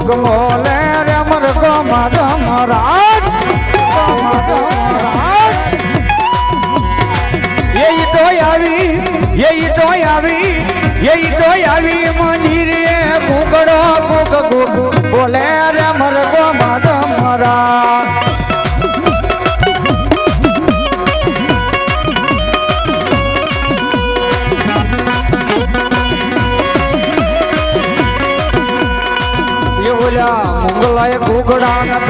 ભોગ મોલ on up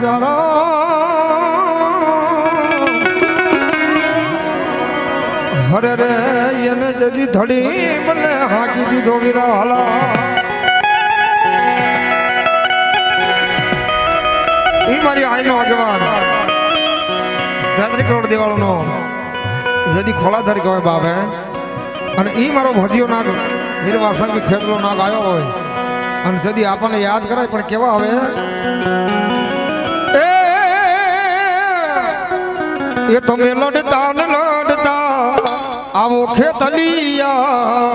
જરો હરે રે, એને જદી ધડી બને, હાકી દીધો વીરો હાલા એ મારી આઈનો આગેવાન. જાત્રી કરોડ દેવાળોનો. જદી ખોળાધારી કહેવાય બાપે. અને એ મારો ભજીયો નાગ, નિર્વાસંગ ખેતલો નાગ આવ્યો હોય. અને જદી આપણને યાદ કરાય, પણ કેવા હવે? એ તમે લડતા ન લડતા આવો ખેતલિયા.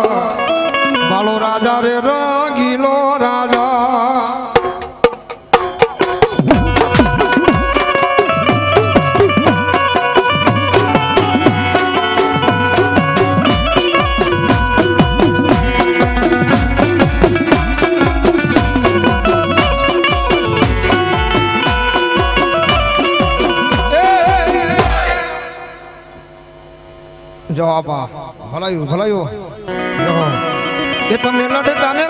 બાળો રાજા રે રંગીલો ભલાયું ભલાયું. એ તમે લડતા ને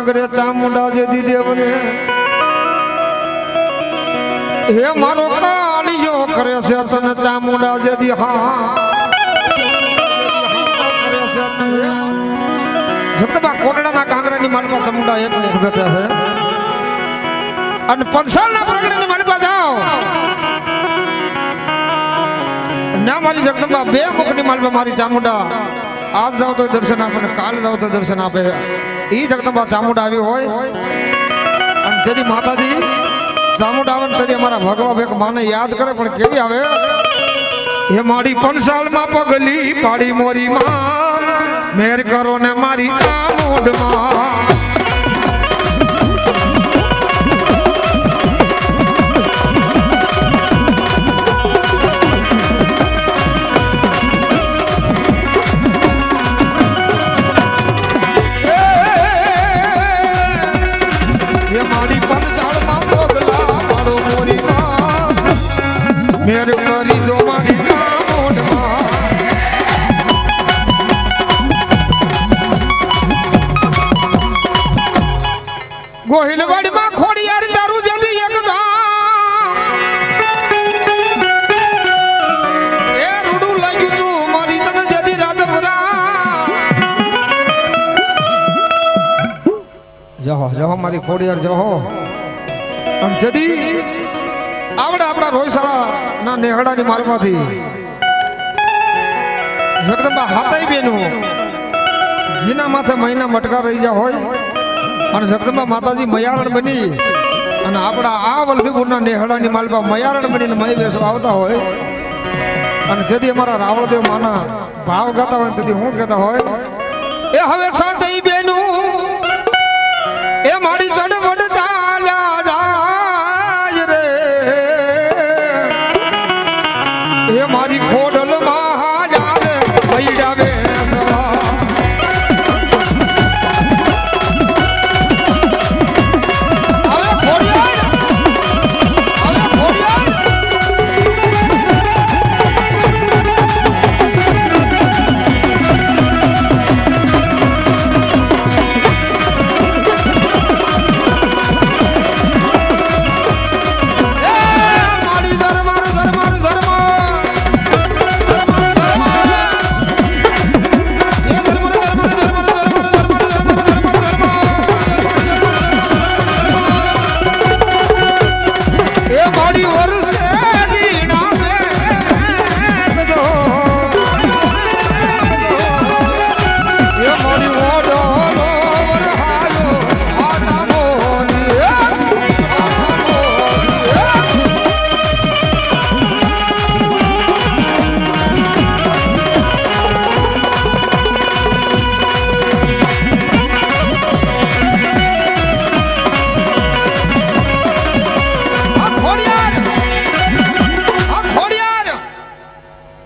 કાંગરે ચામુંડા જે દીદેવને હે મારો કાળિયો કરે છે તને ચામુંડા જે દી હા. જગદંબા કોટડાના કાંગરાની માલપા ચામુંડા એક મુખ બેઠે છે. અને પંસાલના પ્રગટાની માલપા જાઓ. ના મારી જગદંબા, બે મુખની માલપા મારી ચામુંડા. આજ જાવ તો દર્શન આપે કાલ જાવ તો દર્શન આપે. ઈ જગદંબા ચામુંડા આવી હોય, અને તેથી માતાજી ચામુંડા આવે ને તેથી અમારા ભગવા ભેગ માને યાદ કરે, પણ કેવી આવે? એ મારી પંસાળમાં પગલી પાડી મોરી માં, મેર કરો ને મારી ચામુંડમાં મેર કરી દો મારી કામોડમાં ગોહિલવાડીમાં ખોડિયાર દારૂ જતી એક એ રૂડું લાગ્યું જહો જહો મારી ખોડિયાર, જહો. જદી આવડે આપણા રોયશાળા ના નેહડાની માલમાંથી. જગદંબા હાથાઈ બેનું ઘીના માથે મહિના મટકા રહી ગયા હોય અને જગદંબા માતાજી મયારણ બની અને આપણા આ વલ્લભીપુરના નેહડાની માલપા મયારણ બનીને મય બેસવા આવતા હોય અને તેથી અમારા રાવળદેવ માના ભાવ ગાતા હોય તેથી હું કહેતા હોય, એ હવે સાંતઈ બેનું, એ મારી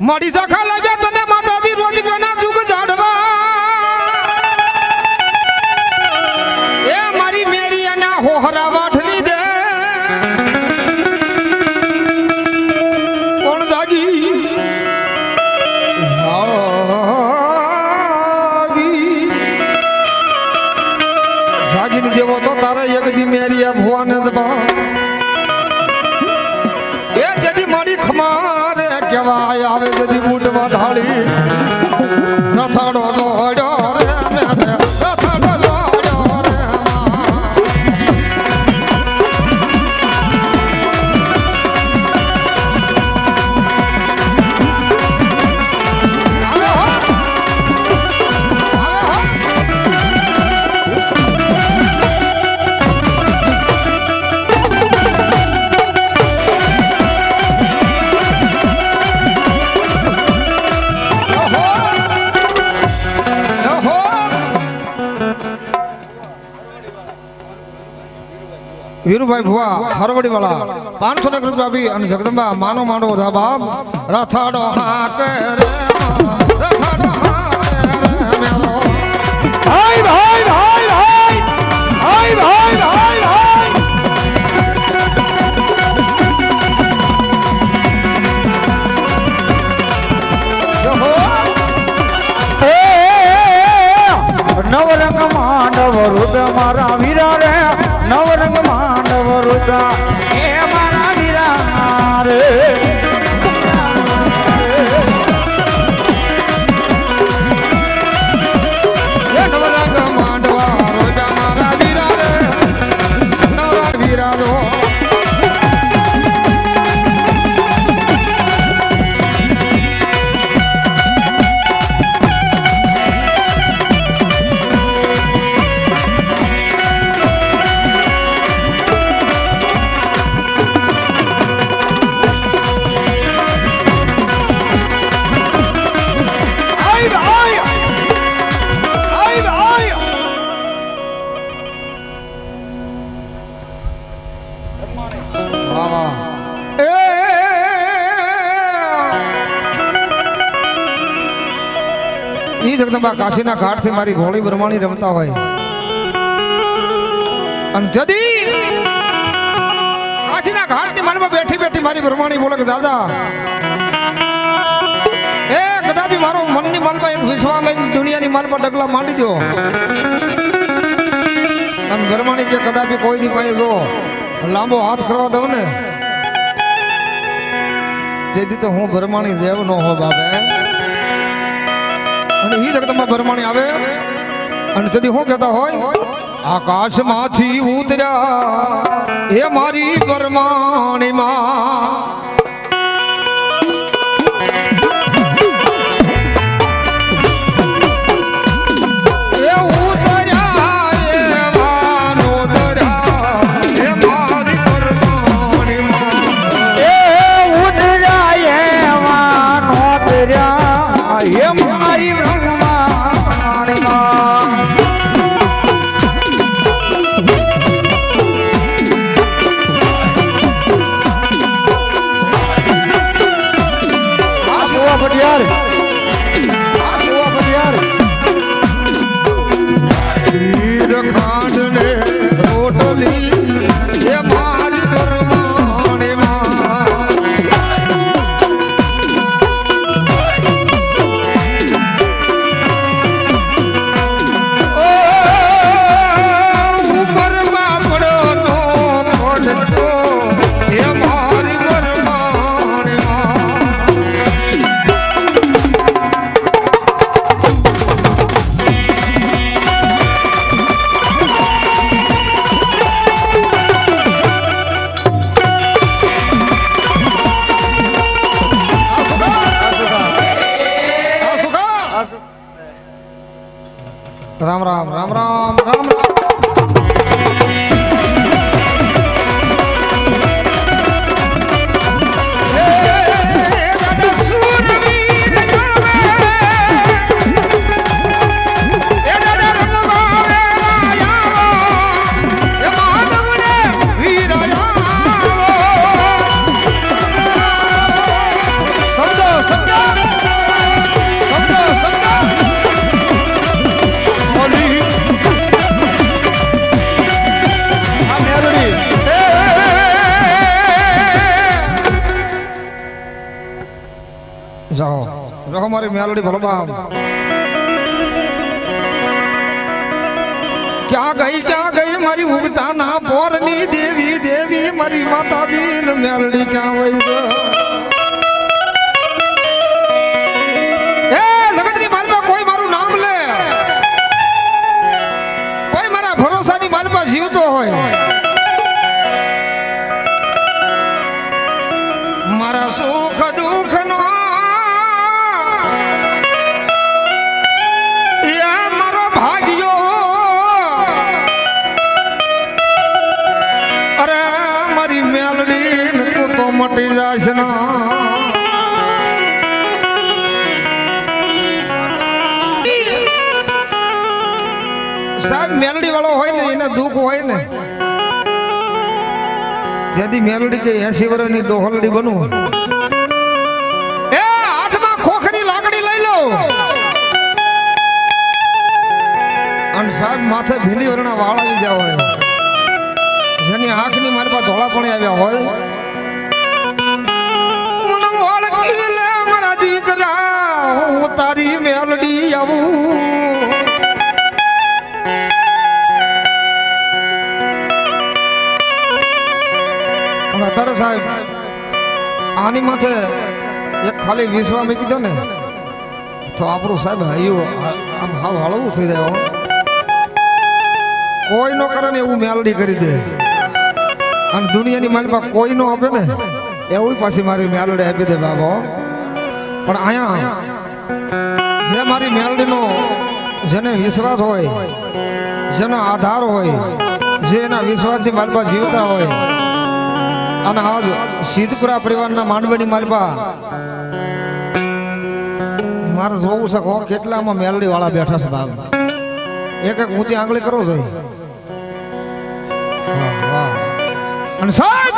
মরি যখন વિનુભાઈ ભુવા હરવડી વાળા પાંચસો ને રૂપિયા આપી અને જગદંબા માનો માંડો ધા રથાડો નવરંગ માંડવ રુદ મારા વીરા રે Buddha જગદંબા કાશીના ઘાટથી મારી ભોળી બ્રહ્માણી રમતા હોય. અને જદી કાશીના ઘાટની મનમાં બેઠી બેઠી મારી બ્રહ્માણી બોલે કે, દાદા, એ કદાપી મારો મનની મનમાં એક વિશ્વાસ લઈને દુનિયાની મન પર ડગલા માંડી દો અને બ્રહ્માણી કે, કદાપી કોઈની પાસે જો લાંબો હાથ કરવા દઉં ને જેથી તો હું ભરમાણી દેવ નો હો બાબે અને એ જગતમાં ભરમાણી આવે? અને તેથી હું કહેતા હોય, આકાશમાંથી ઉતર્યા. એ મારી ભરમાણી જાઓ. જાઓ મારી મેલડી ભલબા ક્યાં ગઈ ક્યાં ગઈ મારી ઉગતા ના પોરની દેવી દેવી મારી માતાજી મેલડી ક્યાં વઈ ગઈ? દુઃખ હોય ને, જેથી મેલડી કે એસી વર્ષની ડોહલડી બનવું. એ હાથમાં ખોખરી લાકડી લઈ લો. અને સાહેબ માથે ભીલી વરણા વાળ આવી ગયા હોય. જેની આંખની મારી પાસે ધોળા પણ આવ્યા હોય. મને ઓળખી લે મારા દીકરા, હું તારી મેલડી આવું. અત્યારે સાહેબ, આની માથે એક ખાલી વિશ્વા મૂકી દો ને, તો આપણું સાહેબ હૈયું આમ હાવ હળવું થઈ જાય કોઈ નો કરે ને એવું મેલડી કરી દે. અને દુનિયાની માલિકા કોઈ નો આપે ને એવું પાછી મારી મેલડી આપી દે બાબો. પણ અહીંયા, જે મારી મેલડીનો જેને વિશ્વાસ હોય, જેનો આધાર હોય, જે એના વિશ્વાસથી મારી પાસે જીવતા હોય અને આજ સિદ્ધપુરા પરિવારના માંડવીની માલપા મારે જોવું છે કહો કેટલામાં મેલડી વાળા બેઠા છે બાપ એક એક ઊંચી આંગળી કરો છો. અને સાહેબ,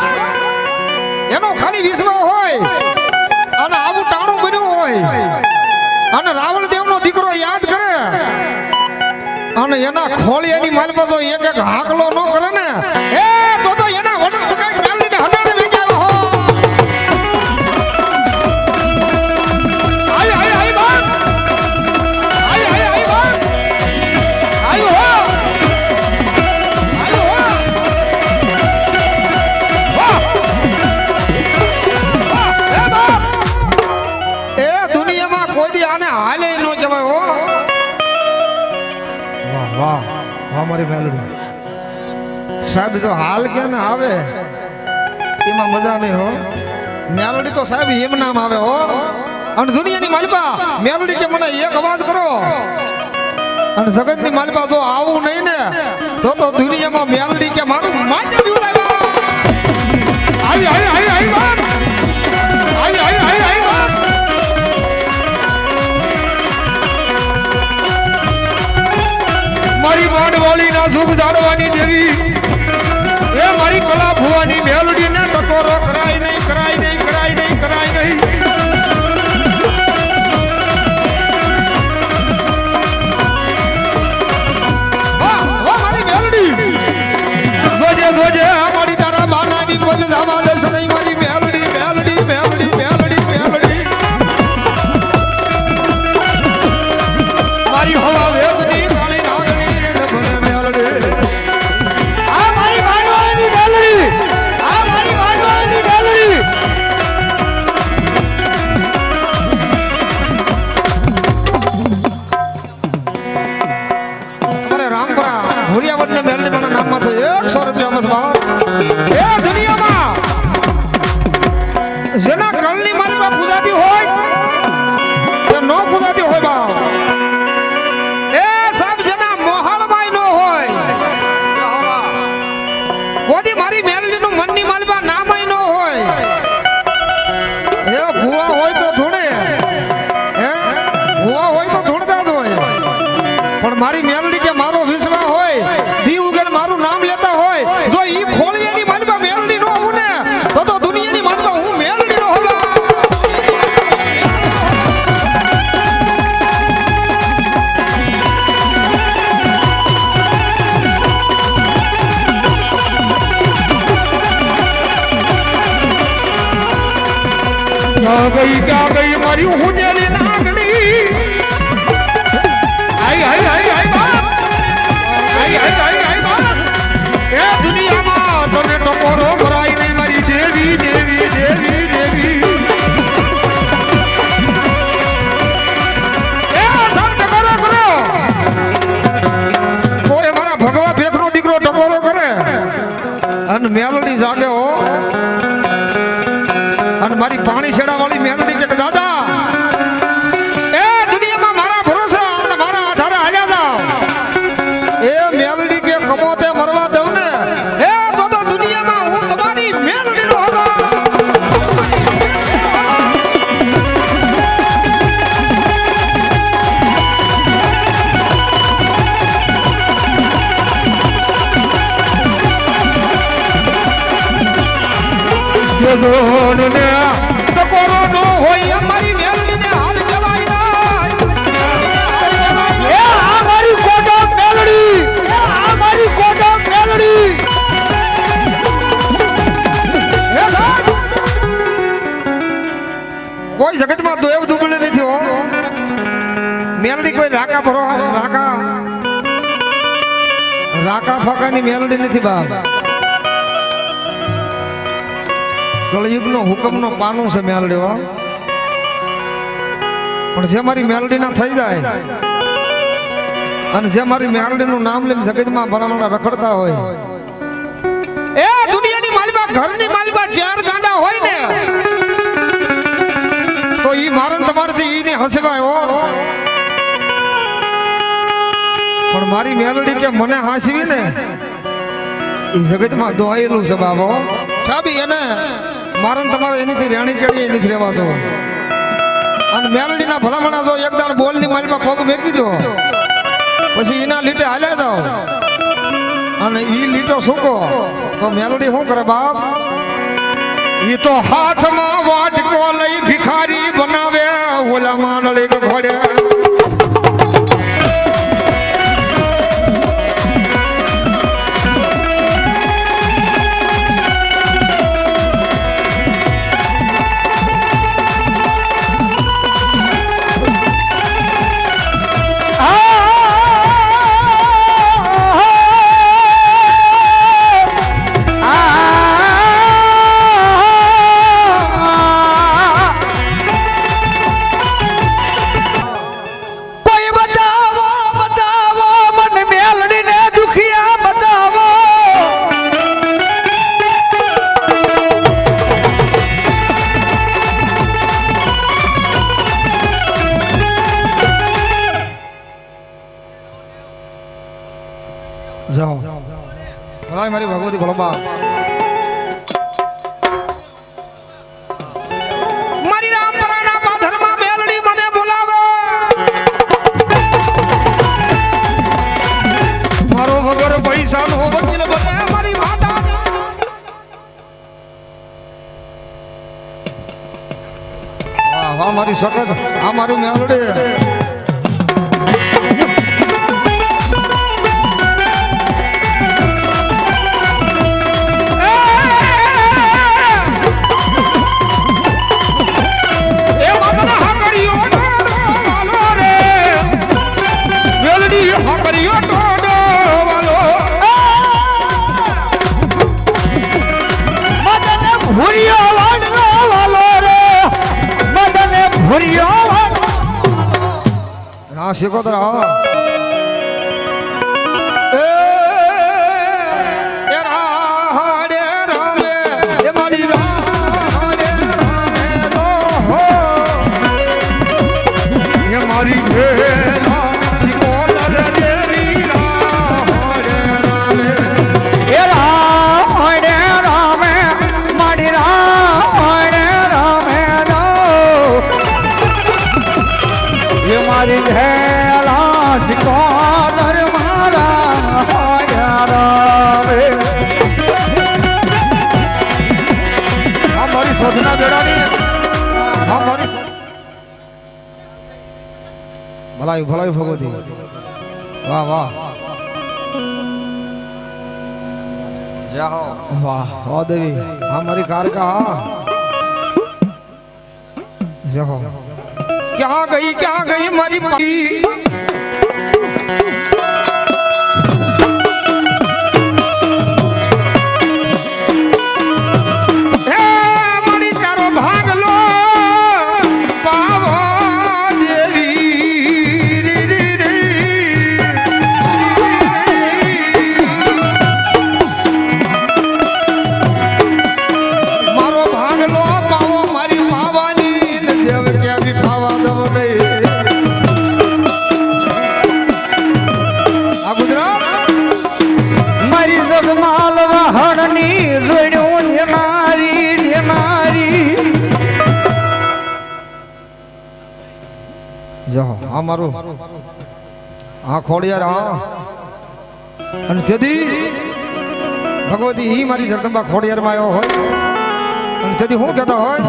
એનો ખાલી વિશ્વાસ હોય અને આવું ટાણું બન્યું હોય અને રાવણ દેવનો દીકરો યાદ કરે અને એના ખોળિયાની માલમાં તો એક એક હાકલો ન કરે ને. એ તો મેલડી સાહેબ, જો હાલ કે ને આવે? એમાં મજા નહીં હો. મેલડી તો સાહેબ એમ નામ આવે હો. અને દુનિયાની માલિપા, મેલડી કે મને એક અવાજ કરો. અને જગતની માલિપા જો આવું નહીં ને, તો તો દુનિયામાં મેલડી કે મારું માથે આવી આવી આવી આવી ના સુખ જાળવાની દેવી. એ મારી કલા ભુવાની મેલડી ને ટકોરો એ ભૂવા હોય તો ધૂણે. ગઈ ત્યાં ગઈ મારી હુંજેલી નાગણી. હાય હાય હાય હાય બાપ હાય હાય હાય હાય બાપ એ દુનિયામાં તને ટકોરો ભરાય નહીં મારી દેવી દેવી દેવી દેવી ભગવા ભેખનો દીકરો ટકોરો કરે? અને મેલડી જાગે હો. અને મારી પાણી છેડા દુબળે નથી હો. મેલડી કોઈ રાકા ભરો રાકા. રાકા ફાકાની મેલડી નથી, બાપ. કળયુગનો હુકમનો પાનું છે મેલડી પણ જે મારી મેલડી ના થઈ જાય અને જે મારી મેલડી નું નામ લઈને જગતમાં ભરામણા રખડતા હોય, એ દુનિયાની માલબા ઘરની માલબા ચાર ગાંડા હોય ને તો ઈ મારે તમારાથી ઈ ને હસવાય પણ મારી મેલડી કે મને હાસવી ને, ઈ જગતમાં દોહાયેલું છે બાબો સાબી, એને મારે તમારે એનીથી રેણી કેડી એનીથી રહેવાતો અને મેલડીના ભલામણા જો એક દાણ બોલની માલમાં પગ મેકી દો, પછી એના લીટે હાલ્યા જાઓ. અને ઈ લીટો સૂકો, તો મેલડી શું કરે બાપ? ઈ તો હાથમાં વાટકો લઈ ભિખારી બનાવે ઓલા માંડળી ઘોડે. જાઓ. ભલાય મારી ભગવતી ભોળબા મારી રામપરાના પાથરમાં મેલડી મને બોલાવે. મારો વગર પૈસાનો વકીલ બને મારી માતા વાહ વાહ મારી સખત. આ મારી મેલડી. ભૂરિયો વાડનો વાલો રે મદને ભૂરિયો વાડનો હા. શીખોતર એ મારી રાહડે ભલાઈ ભલાઈ ભગવતી વાહ વાહ જય હો વાહ હો દેવી હા મારી કારકા હા જય હો ક્યાં ગઈ ક્યાં ગઈ મારી પાકી જો આ મારું. આ ખોડિયાર, હા. અને તેથી ભગવતી ઈ મારી જગદંબા ખોડિયારમાં આવ્યો હોય. અને તેથી હું કહેતો હોય,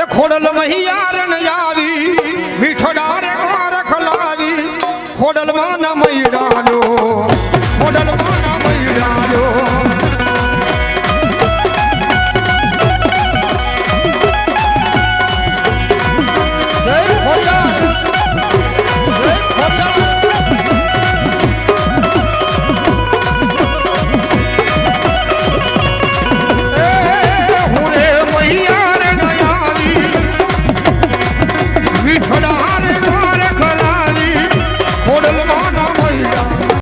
એ ખોડલ મહિયારણ આવી, મીઠો ડારે રખલાવી ખોડલ માં ના મૈડાનો